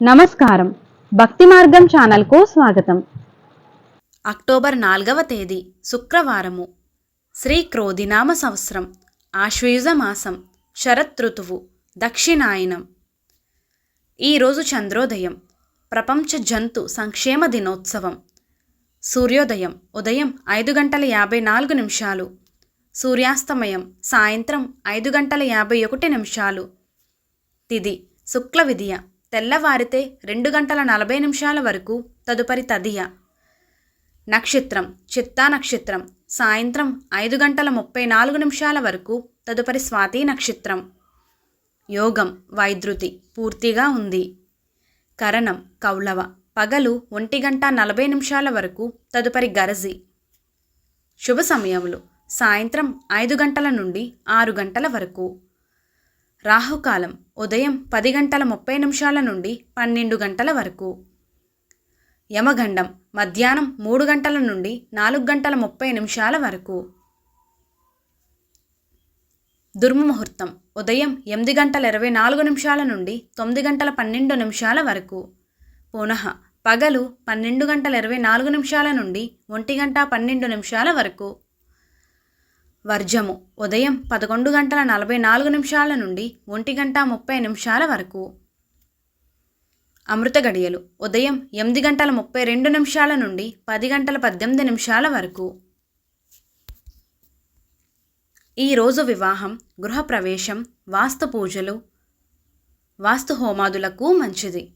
నమస్కారం. భక్తి మార్గం ఛానల్కు స్వాగతం. అక్టోబర్ నాలుగవ తేదీ శుక్రవారము. శ్రీ క్రోధినామ సంవత్సరం ఆశ్వయుజ మాసం శరతృతువు దక్షిణాయనం. ఈరోజు చంద్రోదయం ప్రపంచ జంతు సంక్షేమ దినోత్సవం. సూర్యోదయం ఉదయం ఐదు గంటల యాభై నాలుగు నిమిషాలు. సూర్యాస్తమయం సాయంత్రం ఐదు గంటల యాభై ఒకటి నిమిషాలు. తిది శుక్ల విధియ తెల్లవారితే రెండు గంటల నలభై నిమిషాల వరకు తదుపరి తదియ. నక్షత్రం చిత్తా నక్షత్రం. సాయంత్రం ఐదు గంటల ముప్పై నాలుగు నిమిషాల వరకు తదుపరి స్వాతి నక్షత్రం. యోగం వైద్యుతి పూర్తిగా ఉంది. కరణం కౌలవ. పగలు ఒంటి గంట నలభై నిమిషాల వరకు తదుపరి గరజి. శుభ సమయములు. సాయంత్రం ఐదు గంటల నుండి ఆరు గంటల వరకు. రాహుకాలం ఉదయం పది గంటల ముప్పై నిమిషాల నుండి పన్నెండు గంటల వరకు. యమగండం మధ్యాహ్నం మూడు గంటల నుండి నాలుగు గంటల ముప్పై నిమిషాల వరకు. దుర్ముహూర్తం ఉదయం ఎనిమిది గంటల ఇరవై నాలుగు నిమిషాల నుండి తొమ్మిది గంటల పన్నెండు నిమిషాల వరకు. పునః పగలు పన్నెండు గంటల ఇరవై నాలుగు నిమిషాల నుండి ఒంటి గంట పన్నెండు నిమిషాల వరకు. వర్జము. ఉదయం పదకొండు గంటల నలభై నాలుగు నిమిషాల నుండి ఒంటి గంట ముప్పై నిమిషాల వరకు. అమృత గడియలు. ఉదయం ఎనిమిది గంటల ముప్పై రెండు నిమిషాల నుండి పది గంటల పద్దెనిమిది నిమిషాల వరకు. ఈరోజు వివాహం గృహప్రవేశం వాస్తు పూజలు వాస్తు హోమాదులకు మంచిది.